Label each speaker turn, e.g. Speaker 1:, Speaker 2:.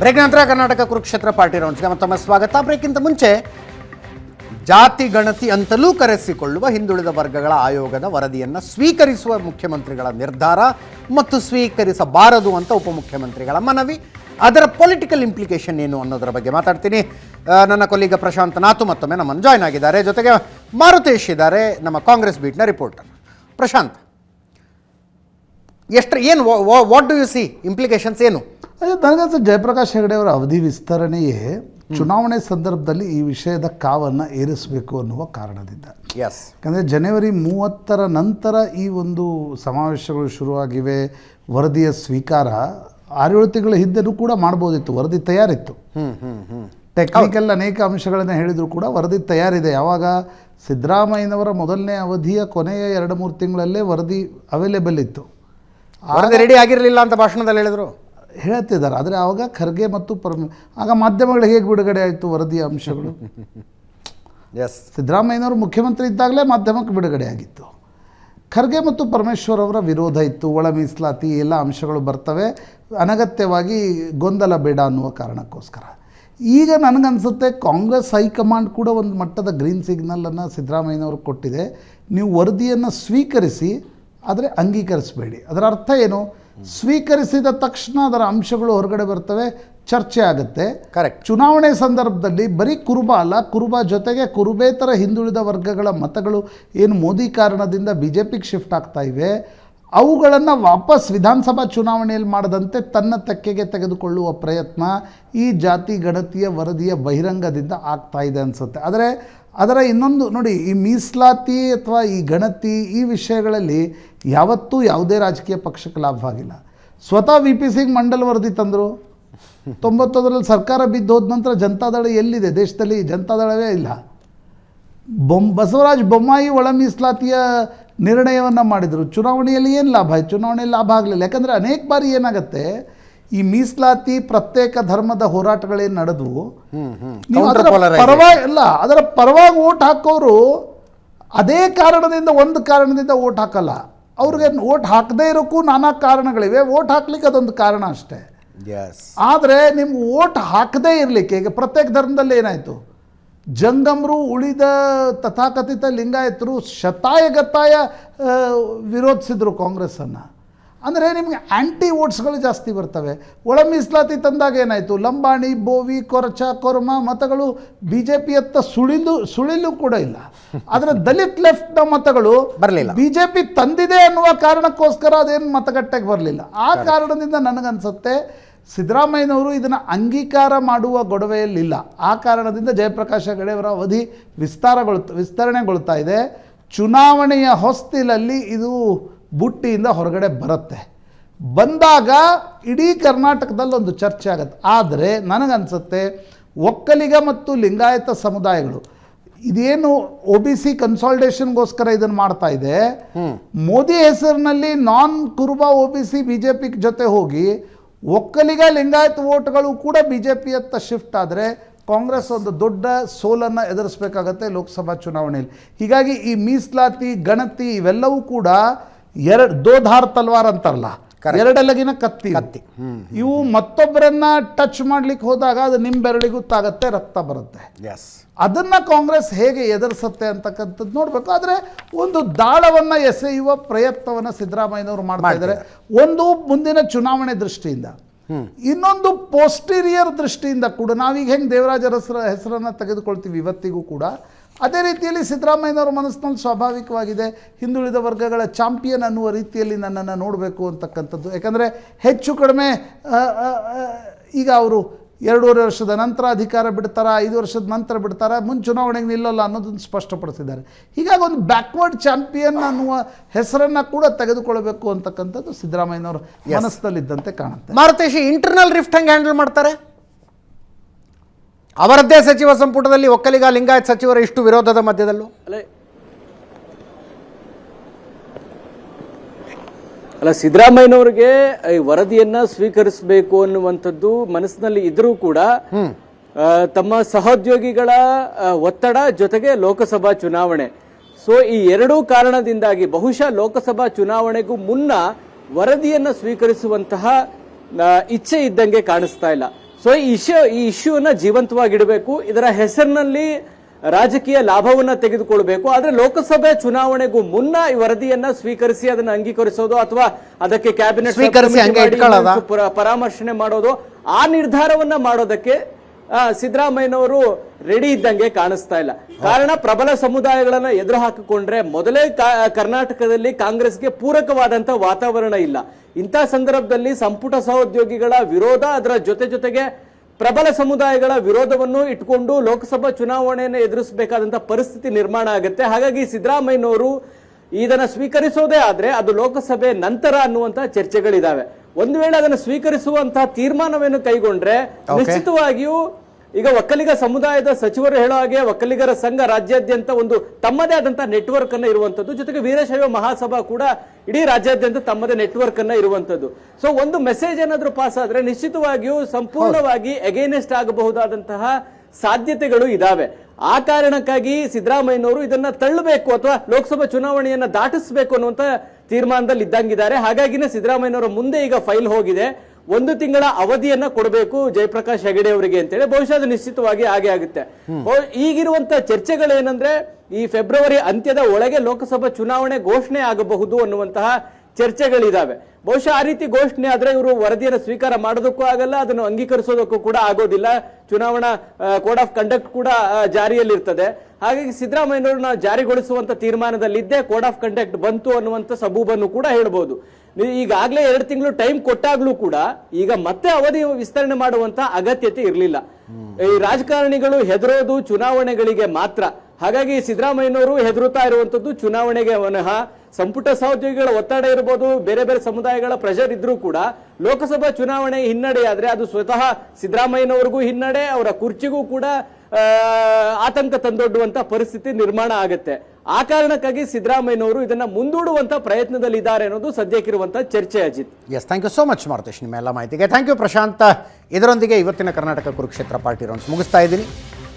Speaker 1: Break ನಂತರ Karnataka Kurukshetra party ರೌಂಡ್ಸ್ಗೆ ಮತ್ತೊಮ್ಮೆ ಸ್ವಾಗತ. ಬ್ರೇಕ್ಗಿಂತ ಮುಂಚೆ ಜಾತಿ, ಗಣತಿ ಅಂತಲೂ ಕರೆಸಿಕೊಳ್ಳುವ ಹಿಂದುಳಿದ ವರ್ಗಗಳ ಆಯೋಗದ ವರದಿಯನ್ನು ಸ್ವೀಕರಿಸುವ ಮುಖ್ಯಮಂತ್ರಿಗಳ ನಿರ್ಧಾರ ಮತ್ತು ಸ್ವೀಕರಿಸಬಾರದು ಅಂತ ಉಪಮುಖ್ಯಮಂತ್ರಿಗಳ ಮನವಿ. ಅದರ ಪೊಲಿಟಿಕಲ್ ಇಂಪ್ಲಿಕೇಶನ್ ಏನು ಅನ್ನೋದರ ಬಗ್ಗೆ ಮಾತಾಡ್ತೀನಿ. ನನ್ನ ಕೊಲ್ಲಿಗ ಪ್ರಶಾಂತ್ ನಾತು ಮತ್ತೊಮ್ಮೆ ನಮ್ಮನ್ನು ಜಾಯ್ನ್ ಆಗಿದ್ದಾರೆ. ಜೊತೆಗೆ ಮಾರುತೇಶ್ ಇದ್ದಾರೆ, ನಮ್ಮ ಕಾಂಗ್ರೆಸ್ ಬೀಟ್ನ ರಿಪೋರ್ಟರ್ ಪ್ರಶಾಂತ್ ಎಷ್ಟು ಏನು what do you see implications ಏನು?
Speaker 2: ಅದೇ ನನಗಂತೂ ಜಯಪ್ರಕಾಶ್ ಹೆಗಡೆ ಅವರ ಅವಧಿ ವಿಸ್ತರಣೆಯೇ ಚುನಾವಣೆ ಸಂದರ್ಭದಲ್ಲಿ ಈ ವಿಷಯದ ಕಾವನ್ನು ಏರಿಸಬೇಕು ಅನ್ನುವ ಕಾರಣದಿಂದ.
Speaker 1: ಎಸ್
Speaker 2: ಯಾಕಂದರೆ ಜನವರಿ ಮೂವತ್ತರ ನಂತರ ಈ ಒಂದು ಸಮಾವೇಶಗಳು ಶುರುವಾಗಿವೆ ವರದಿಯ ಸ್ವೀಕಾರ ಆರೇಳು ತಿಂಗಳ ಹಿಂದೆನೂ ಕೂಡ ಮಾಡ್ಬೋದಿತ್ತು ವರದಿ ತಯಾರಿತ್ತು. ಟೆಕ್ನಿಕಲ್ ಅನೇಕ ಅಂಶಗಳನ್ನು ಹೇಳಿದರೂ ಕೂಡ ವರದಿ ತಯಾರಿದೆ. ಯಾವಾಗ? ಸಿದ್ದರಾಮಯ್ಯನವರ ಮೊದಲನೇ ಅವಧಿಯ ಕೊನೆಯ ಎರಡು ಮೂರು ತಿಂಗಳಲ್ಲೇ ವರದಿ ಅವೈಲೇಬಲ್ ಇತ್ತು.
Speaker 1: ರೆಡಿ ಆಗಿರಲಿಲ್ಲ ಅಂತ ಭಾಷಣದಲ್ಲಿ ಹೇಳಿದ್ರು.
Speaker 2: ಹೇಳ್ತಿದ್ದಾರೆ. ಆದರೆ ಆವಾಗ ಖರ್ಗೆ ಮತ್ತು ಪರಮ ಆಗ ಮಾಧ್ಯಮಗಳು ಹೇಗೆ ಬಿಡುಗಡೆ ಆಯಿತು ವರದಿಯ ಅಂಶಗಳು?
Speaker 1: ಎಸ್
Speaker 2: ಸಿದ್ದರಾಮಯ್ಯನವರು ಮುಖ್ಯಮಂತ್ರಿ ಇದ್ದಾಗಲೇ ಮಾಧ್ಯಮಕ್ಕೆ ಬಿಡುಗಡೆ ಆಗಿತ್ತು. ಖರ್ಗೆ ಮತ್ತು ಪರಮೇಶ್ವರ್ ಅವರ ವಿರೋಧ ಇತ್ತು. ಒಳ ಮೀಸಲಾತಿ ಎಲ್ಲ ಅಂಶಗಳು ಬರ್ತವೆ. ಅನಗತ್ಯವಾಗಿ ಗೊಂದಲ ಬೇಡ ಅನ್ನುವ ಕಾರಣಕ್ಕೋಸ್ಕರ. ಈಗ ನನಗನ್ಸುತ್ತೆ ಕಾಂಗ್ರೆಸ್ ಹೈಕಮಾಂಡ್ ಕೂಡ ಒಂದು ಮಟ್ಟದ ಗ್ರೀನ್ ಸಿಗ್ನಲನ್ನು ಸಿದ್ದರಾಮಯ್ಯನವರು ಕೊಟ್ಟಿದೆ. ನೀವು ವರದಿಯನ್ನು ಸ್ವೀಕರಿಸಿ ಆದರೆ ಅಂಗೀಕರಿಸಬೇಡಿ. ಅದರ ಅರ್ಥ ಏನು? ಸ್ವೀಕರಿಸಿದ ತಕ್ಷಣ ಅದರ ಅಂಶಗಳು ಹೊರಗಡೆ ಬರ್ತವೆ ಚರ್ಚೆ ಆಗುತ್ತೆ.
Speaker 1: ಕರೆಕ್ಟ್
Speaker 2: ಚುನಾವಣೆ ಸಂದರ್ಭದಲ್ಲಿ ಬರೀ ಕುರುಬ ಅಲ್ಲ ಕುರುಬ ಜೊತೆಗೆ ಕುರುಬೇತರ ಹಿಂದುಳಿದ ವರ್ಗಗಳ ಮತಗಳು ಏನು ಮೋದಿ ಕಾರಣದಿಂದ ಬಿ ಜೆ ಪಿಗೆ ಶಿಫ್ಟ್ ಆಗ್ತಾ ಇವೆ ಅವುಗಳನ್ನು ವಾಪಸ್ ವಿಧಾನಸಭಾ ಚುನಾವಣೆಯಲ್ಲಿ ಮಾಡದಂತೆ ತನ್ನ ತೆಕ್ಕೆಗೆ ತೆಗೆದುಕೊಳ್ಳುವ ಪ್ರಯತ್ನ ಈ ಜಾತಿ ಗಣತಿಯ ವರದಿಯ ಬಹಿರಂಗದಿಂದ ಆಗ್ತಾ ಇದೆ ಅನಿಸುತ್ತೆ. ಆದರೆ ಅದರ ಇನ್ನೊಂದು, ನೋಡಿ, ಈ ಮೀಸಲಾತಿ ಅಥವಾ ಈ ಗಣತಿ ಈ ವಿಷಯಗಳಲ್ಲಿ ಯಾವತ್ತೂ ಯಾವುದೇ ರಾಜಕೀಯ ಪಕ್ಷಕ್ಕೆ ಲಾಭವಾಗಿಲ್ಲ ಸ್ವತಃ ವಿ ಪಿ ಸಿಂಗ್ ಮಂಡಲ್ ವರದಿ ತಂದರು. ತೊಂಬತ್ತೊಂದರಲ್ಲಿ ಸರ್ಕಾರ ಬಿದ್ದು ಹೋದ ನಂತರ ಜನತಾದಳ ಎಲ್ಲಿದೆ? ದೇಶದಲ್ಲಿ ಜನತಾದಳವೇ ಇಲ್ಲ. ಬೊಮ್, ಬಸವರಾಜ ಬೊಮ್ಮಾಯಿ ಒಳ ಮೀಸಲಾತಿಯ ನಿರ್ಣಯವನ್ನು ಮಾಡಿದರು. ಚುನಾವಣೆಯಲ್ಲಿ ಏನು ಲಾಭ ಆಯ್ತು? ಚುನಾವಣೆಯಲ್ಲಿ ಲಾಭ ಆಗಲಿಲ್ಲ. ಯಾಕಂದರೆ ಅನೇಕ ಬಾರಿ ಏನಾಗುತ್ತೆ ಈ ಮೀಸಲಾತಿ ಪ್ರತ್ಯೇಕ ಧರ್ಮದ ಹೋರಾಟಗಳೇನು ನಡೆದವು ಪರವಾಗಿ ಅಲ್ಲ ಅದರ ಪರವಾಗಿ ಓಟ್ ಹಾಕೋರು ಅದೇ ಕಾರಣದಿಂದ ಒಂದು ಕಾರಣದಿಂದ ಓಟ್ ಹಾಕಲ್ಲ. ಅವ್ರಿಗೆ ಓಟ್ ಹಾಕದೇ ಇರೋಕ್ಕೂ ನಾನಾ ಕಾರಣಗಳಿವೆ. ಓಟ್ ಹಾಕ್ಲಿಕ್ಕೆ ಅದೊಂದು ಕಾರಣ ಅಷ್ಟೇ. ಆದರೆ ನಿಮ್ಗೆ ಓಟ್ ಹಾಕದೇ ಇರಲಿಕ್ಕೆ ಈಗ ಪ್ರತ್ಯೇಕ ಧರ್ಮದಲ್ಲಿ ಏನಾಯಿತು? ಜಂಗಮರು ಉಳಿದ ತಥಾಕಥಿತ ಲಿಂಗಾಯತರು ಶತಾಯಗತಾಯ ವಿರೋಧಿಸಿದರು ವಿರೋಧಿಸಿದ್ರು ಕಾಂಗ್ರೆಸ್ಸನ್ನು. ಅಂದರೆ ನಿಮಗೆ ಆ್ಯಂಟಿ ವೋಟ್ಸ್ಗಳು ಜಾಸ್ತಿ ಬರ್ತವೆ. ಒಳ ಮೀಸಲಾತಿ ತಂದಾಗ ಏನಾಯಿತು? ಲಂಬಾಣಿ ಬೋವಿ ಕೊರಚ ಕೊರ್ಮ ಮತಗಳು ಬಿ ಜೆ ಪಿಯತ್ತ ಸುಳಿಲು ಸುಳಿಲು ಕೂಡ ಇಲ್ಲ. ಆದರೆ ದಲಿತ್ ಲೆಫ್ಟ್ನ ಮತಗಳು
Speaker 1: ಬರಲಿಲ್ಲ.
Speaker 2: ಬಿ ಜೆ ಪಿ ತಂದಿದೆ ಅನ್ನುವ ಕಾರಣಕ್ಕೋಸ್ಕರ ಅದೇನು ಮತಗಟ್ಟೆಗೆ ಬರಲಿಲ್ಲ. ಆ ಕಾರಣದಿಂದ ನನಗನ್ಸುತ್ತೆ ಸಿದ್ದರಾಮಯ್ಯನವರು ಇದನ್ನು ಅಂಗೀಕಾರ ಮಾಡುವ ಗೊಡವೆಯಲ್ಲಿಲ್ಲ. ಆ ಕಾರಣದಿಂದ ಜಯಪ್ರಕಾಶ್ ಹೆಗಡೆಯವರ ಅವಧಿ ವಿಸ್ತಾರಗೊಳ್ತ ವಿಸ್ತರಣೆಗೊಳ್ತಾ ಇದೆ. ಚುನಾವಣೆಯ ಹೊಸ್ತಿಲಲ್ಲಿ ಇದು ಬುಟ್ಟಿಯಿಂದ ಹೊರಗಡೆ ಬರುತ್ತೆ. ಬಂದಾಗ ಇಡೀ ಕರ್ನಾಟಕದಲ್ಲಿ ಒಂದು ಚರ್ಚೆ ಆಗುತ್ತೆ. ಆದರೆ ನನಗನ್ಸುತ್ತೆ ಒಕ್ಕಲಿಗ ಮತ್ತು ಲಿಂಗಾಯತ ಸಮುದಾಯಗಳು ಇದೇನು ಒ ಬಿ ಸಿ ಕನ್ಸಾಲ್ಟೇಷನ್ಗೋಸ್ಕರ ಇದನ್ನು ಮಾಡ್ತಾ ಇದೆ. ಮೋದಿ ಹೆಸರಿನಲ್ಲಿ non Kuruba O B C B J P ಜೊತೆ ಹೋಗಿ ಒಕ್ಕಲಿಗ ಲಿಂಗಾಯತ ವೋಟ್ಗಳು ಕೂಡ ಬಿ ಜೆ ಪಿಯತ್ತ ಶಿಫ್ಟ್ ಆದರೆ ಕಾಂಗ್ರೆಸ್ ಒಂದು ದೊಡ್ಡ ಸೋಲನ್ನು ಎದುರಿಸಬೇಕಾಗತ್ತೆ ಲೋಕಸಭಾ ಚುನಾವಣೆಯಲ್ಲಿ. ಹೀಗಾಗಿ ಈ ಮೀಸಲಾತಿ ಗಣತಿ ಇವೆಲ್ಲವೂ ಕೂಡ ಎರಡು ದೋಧಾರ್ ತಲ್ವಾರ್ ಅಂತಾರಲ್ಲ ಎರಡೆಲಗಿನ ಕತ್ತಿ.
Speaker 1: ಕತ್ತಿ.
Speaker 2: ಇವು ಮತ್ತೊಬ್ಬರನ್ನ ಟಚ್ ಮಾಡ್ಲಿಕ್ಕೆ ಹೋದಾಗ ಅದು ನಿಮ್ಮ ಬೆರಳಿಗೂ ತಾಗತ್ತೆ ರಕ್ತ ಬರುತ್ತೆ. ಅದನ್ನು ಕಾಂಗ್ರೆಸ್ ಹೇಗೆ ಎದುರಿಸುತ್ತೆ ಅಂತಕ್ಕಂಥದ್ದು ನೋಡ್ಬೇಕು. ಆದರೆ ಒಂದು ದಾಳವನ್ನ ಎಸೆಯುವ ಪ್ರಯತ್ನವನ್ನ ಸಿದ್ದರಾಮಯ್ಯನವರು ಮಾಡ್ತಾ ಇದ್ದಾರೆ. ಒಂದು ಮುಂದಿನ ಚುನಾವಣೆ ದೃಷ್ಟಿಯಿಂದ. ಇನ್ನೊಂದು ಪೋಸ್ಟೀರಿಯರ್ ದೃಷ್ಟಿಯಿಂದ ಕೂಡ ನಾವೀಗ ಹೆಂಗೆ ದೇವರಾಜರ ಹೆಸರನ್ನು ತೆಗೆದುಕೊಳ್ತೀವಿ ಇವತ್ತಿಗೂ ಕೂಡ ಅದೇ ರೀತಿಯಲ್ಲಿ ಸಿದ್ದರಾಮಯ್ಯನವರ ಮನಸ್ಸಿನಲ್ಲಿ ಸ್ವಾಭಾವಿಕವಾಗಿದೆ. ಹಿಂದುಳಿದ ವರ್ಗಗಳ ಚಾಂಪಿಯನ್ ಅನ್ನುವ ರೀತಿಯಲ್ಲಿ ನನ್ನನ್ನು ನೋಡಬೇಕು ಅಂತಕ್ಕಂಥದ್ದು. ಯಾಕಂದರೆ ಹೆಚ್ಚು ಕಡಿಮೆ ಈಗ ಅವರು ಎರಡೂವರೆ ವರ್ಷದ ನಂತರ ಅಧಿಕಾರ ಬಿಡ್ತಾರ ಐದು ವರ್ಷದ ನಂತರ ಬಿಡ್ತಾರ ಮುಂದೆ ಚುನಾವಣೆಗೆ ನಿಲ್ಲಲ್ಲ ಅನ್ನೋದನ್ನು ಸ್ಪಷ್ಟಪಡಿಸಿದ್ದಾರೆ. ಹೀಗಾಗಿ ಒಂದು ಬ್ಯಾಕ್ವರ್ಡ್ ಚಾಂಪಿಯನ್ ಅನ್ನುವ ಹೆಸರನ್ನು ಕೂಡ ತೆಗೆದುಕೊಳ್ಬೇಕು ಅಂತಕ್ಕಂಥದ್ದು ಸಿದ್ದರಾಮಯ್ಯನವರು ಮನಸ್ಸಿನಲ್ಲಿದ್ದಂತೆ ಕಾಣುತ್ತೆ.
Speaker 1: ಮಾರುತೇಶಿ ಇಂಟರ್ನಲ್ ರಿಫ್ಟ್ ಹೆಂಗೆ ಹ್ಯಾಂಡಲ್ ಮಾಡ್ತಾರೆ? ಅವರದ್ದೇ ಸಚಿವ ಸಂಪುಟದಲ್ಲಿ ಒಕ್ಕಲಿಗ ಲಿಂಗಾಯತ್ ಸಚಿವರ ಇಷ್ಟು ವಿರೋಧದ ಮಧ್ಯದಲ್ಲೂ?
Speaker 3: ಅಲ್ಲ ಅಲ್ಲ ಸಿದ್ದರಾಮಯ್ಯನವ್ರಿಗೆ ಈ ವರದಿಯನ್ನ ಸ್ವೀಕರಿಸಬೇಕು ಅನ್ನುವಂಥದ್ದು ಮನಸ್ಸಿನಲ್ಲಿ ಇದ್ರೂ ಕೂಡ ತಮ್ಮ ಸಹೋದ್ಯೋಗಿಗಳ ಒತ್ತಡ ಜೊತೆಗೆ ಲೋಕಸಭಾ ಚುನಾವಣೆ. ಸೊ ಈ ಎರಡೂ ಕಾರಣದಿಂದಾಗಿ ಬಹುಶಃ ಲೋಕಸಭಾ ಚುನಾವಣೆಗೂ ಮುನ್ನ ವರದಿಯನ್ನ ಸ್ವೀಕರಿಸುವಂತಹ ಇಚ್ಛೆ ಇದ್ದಂಗೆ ಕಾಣಿಸ್ತಾ ಇಲ್ಲ. ಸೊ ಈ ಇಶ್ಯೂ ಈ ಇಶ್ಯೂನ ಜೀವಂತವಾಗಿಡಬೇಕು. ಇದರ ಹೆಸರಿನಲ್ಲಿ ರಾಜಕೀಯ ಲಾಭವನ್ನ ತೆಗೆದುಕೊಳ್ಬೇಕು. ಆದ್ರೆ ಲೋಕಸಭೆ ಚುನಾವಣೆಗೂ ಮುನ್ನ ಈ ವರದಿಯನ್ನ ಸ್ವೀಕರಿಸಿ ಅದನ್ನ ಅಂಗೀಕರಿಸೋದು ಅಥವಾ ಅದಕ್ಕೆ ಕ್ಯಾಬಿನೆಟ್ ಪರಾಮರ್ಶನೆ ಮಾಡೋದು ಆ ನಿರ್ಧಾರವನ್ನ ಮಾಡೋದಕ್ಕೆ ಸಿದ್ದರಾಮಯ್ಯನವರು ರೆಡಿ ಇದ್ದಂಗೆ ಕಾಣಿಸ್ತಾ ಇಲ್ಲ. ಕಾರಣ ಪ್ರಬಲ ಸಮುದಾಯಗಳನ್ನ ಎದುರು ಹಾಕಿಕೊಂಡ್ರೆ ಮೊದಲೇ ಕರ್ನಾಟಕದಲ್ಲಿ ಕಾಂಗ್ರೆಸ್ಗೆ ಪೂರಕವಾದಂತ ವಾತಾವರಣ ಇಲ್ಲ. ಇಂಥ ಸಂದರ್ಭದಲ್ಲಿ ಸಂಪುಟ ಸಹೋದ್ಯೋಗಿಗಳ ವಿರೋಧ ಅದರ ಜೊತೆ ಜೊತೆಗೆ ಪ್ರಬಲ ಸಮುದಾಯಗಳ ವಿರೋಧವನ್ನು ಇಟ್ಕೊಂಡು ಲೋಕಸಭಾ ಚುನಾವಣೆಯನ್ನು ಎದುರಿಸಬೇಕಾದಂತ ಪರಿಸ್ಥಿತಿ ನಿರ್ಮಾಣ ಆಗುತ್ತೆ. ಹಾಗಾಗಿ ಸಿದ್ದರಾಮಯ್ಯನವರು ಇದನ್ನ ಸ್ವೀಕರಿಸೋದೇ ಆದ್ರೆ ಅದು ಲೋಕಸಭೆ ನಂತರ ಅನ್ನುವಂತ ಚರ್ಚೆಗಳಿದಾವೆ. ಒಂದು ವೇಳೆ ಅದನ್ನು ಸ್ವೀಕರಿಸುವಂತಹ ತೀರ್ಮಾನವನ್ನು ಕೈಗೊಂಡ್ರೆ ನಿಶ್ಚಿತವಾಗಿಯೂ ಈಗ ಒಕ್ಕಲಿಗ ಸಮುದಾಯದ ಸಚಿವರು ಹೇಳೋ ಹಾಗೆ ಒಕ್ಕಲಿಗರ ಸಂಘ ರಾಜ್ಯಾದ್ಯಂತ ಒಂದು ತಮ್ಮದೇ ಆದಂತಹ ನೆಟ್ವರ್ಕ್ ಅನ್ನ ಇರುವಂತದ್ದು. ಜೊತೆಗೆ ವೀರಶೈವ ಮಹಾಸಭಾ ಕೂಡ ಇಡೀ ರಾಜ್ಯಾದ್ಯಂತ ತಮ್ಮದೇ ನೆಟ್ವರ್ಕ್ ಅನ್ನ ಇರುವಂತದ್ದು. ಸೊ ಒಂದು ಮೆಸೇಜ್ ಏನಾದ್ರೂ ಪಾಸ್ ಆದ್ರೆ ನಿಶ್ಚಿತವಾಗಿಯೂ ಸಂಪೂರ್ಣವಾಗಿ ಅಗೇನೆಸ್ಟ್ ಆಗಬಹುದಾದಂತಹ ಸಾಧ್ಯತೆಗಳು ಇದಾವೆ. ಆ ಕಾರಣಕ್ಕಾಗಿ ಸಿದ್ದರಾಮಯ್ಯನವರು ಇದನ್ನ ತಳ್ಳಬೇಕು ಅಥವಾ ಲೋಕಸಭಾ ಚುನಾವಣೆಯನ್ನ ದಾಟಿಸಬೇಕು ಅನ್ನುವಂತ ತೀರ್ಮಾನದಲ್ಲಿ ಇದ್ದಂಗಿದ್ದಾರೆ ಹಾಗಾಗಿನೇ ಸಿದ್ದರಾಮಯ್ಯನವರ ಮುಂದೆ ಈಗ ಫೈಲ್ ಹೋಗಿದೆ. ಒಂದು ತಿಂಗಳ ಅವಧಿಯನ್ನ ಕೊಡಬೇಕು ಜಯಪ್ರಕಾಶ್ ಹೆಗಡೆ ಅವರಿಗೆ ಅಂತೇಳಿ. ಬಹುಶಃ ಅದು ನಿಶ್ಚಿತವಾಗಿ ಹಾಗೆ ಆಗುತ್ತೆ. ಈಗಿರುವಂತ ಚರ್ಚೆಗಳೇನಂದ್ರೆ ಈ ಫೆಬ್ರವರಿ ಅಂತ್ಯದ ಒಳಗೆ ಲೋಕಸಭಾ ಚುನಾವಣೆ ಘೋಷಣೆ ಆಗಬಹುದು ಅನ್ನುವಂತಹ ಚರ್ಚೆಗಳಿದಾವೆ. ಬಹುಶಃ ಆ ರೀತಿ ಘೋಷಣೆ ಆದ್ರೆ ಇವರು ವರದಿಯನ್ನು ಸ್ವೀಕಾರ ಮಾಡೋದಕ್ಕೂ ಆಗಲ್ಲ, ಅದನ್ನು ಅಂಗೀಕರಿಸೋದಕ್ಕೂ ಕೂಡ ಆಗೋದಿಲ್ಲ. ಚುನಾವಣಾ ಕೋಡ್ ಆಫ್ ಕಂಡಕ್ಟ್ ಕೂಡ ಜಾರಿಯಲ್ಲಿರ್ತದೆ. ಹಾಗಾಗಿ ಸಿದ್ದರಾಮಯ್ಯನವರು ನಾವು ಜಾರಿಗೊಳಿಸುವಂತ ತೀರ್ಮಾನದಲ್ಲಿದ್ದೇ ಕೋಡ್ ಆಫ್ ಕಂಡಕ್ಟ್ ಬಂತು ಅನ್ನುವಂತ ಸಬೂಬನ್ನು ಕೂಡ ಹೇಳ್ಬೋದು. ಈಗಾಗಲೇ ಎರಡು ತಿಂಗಳು ಟೈಮ್ ಕೊಟ್ಟಾಗ್ಲೂ ಕೂಡ ಈಗ ಮತ್ತೆ ಅವಧಿ ವಿಸ್ತರಣೆ ಮಾಡುವಂತ ಅಗತ್ಯತೆ ಇರಲಿಲ್ಲ. ಈ ರಾಜಕಾರಣಿಗಳು ಹೆದರೋದು ಚುನಾವಣೆಗಳಿಗೆ ಮಾತ್ರ. ಹಾಗಾಗಿ ಸಿದ್ದರಾಮಯ್ಯನವರು ಹೆದರುತ್ತಾ ಇರುವಂತದ್ದು ಚುನಾವಣೆಗೆ ವನಃ. ಸಂಪುಟ ಸಹೋದ್ಯೋಗಿಗಳ ಒತ್ತಡ ಇರಬಹುದು ಬೇರೆ ಬೇರೆ ಸಮುದಾಯಗಳ ಪ್ರೆಷರ್ ಇದ್ರೂ ಕೂಡ ಲೋಕಸಭಾ ಚುನಾವಣೆ ಹಿನ್ನಡೆ ಆದ್ರೆ ಅದು ಸ್ವತಃ ಸಿದ್ದರಾಮಯ್ಯನವರಿಗೂ ಹಿನ್ನಡೆ, ಅವರ ಕುರ್ಚಿಗೂ ಕೂಡ ಆತಂಕ ತಂದೊಡ್ಡುವಂತ ಪರಿಸ್ಥಿತಿ ನಿರ್ಮಾಣ ಆಗುತ್ತೆ. ಆ ಕಾರಣಕ್ಕಾಗಿ ಸಿದ್ದರಾಮಯ್ಯನವರು ಇದನ್ನ ಮುಂದೂಡುವಂತ ಪ್ರಯತ್ನದಲ್ಲಿದ್ದಾರೆ ಅನ್ನೋದು ಸದ್ಯಕ್ಕಿರುವಂತ ಚರ್ಚೆ Ajit.
Speaker 1: Yes thank you so much Maruthesh, ನಿಮ್ಮ ಎಲ್ಲ ಮಾಹಿತಿಗೆ. Thank you Prashant. ಇದರೊಂದಿಗೆ ಇವತ್ತಿನ ಕರ್ನಾಟಕ ಕುರುಕ್ಷೇತ್ರ ಪಾರ್ಟಿ ರೌಂಡ್ಸ್ ಮುಗಿಸ್ತಾ ಇದ್ದೀನಿ.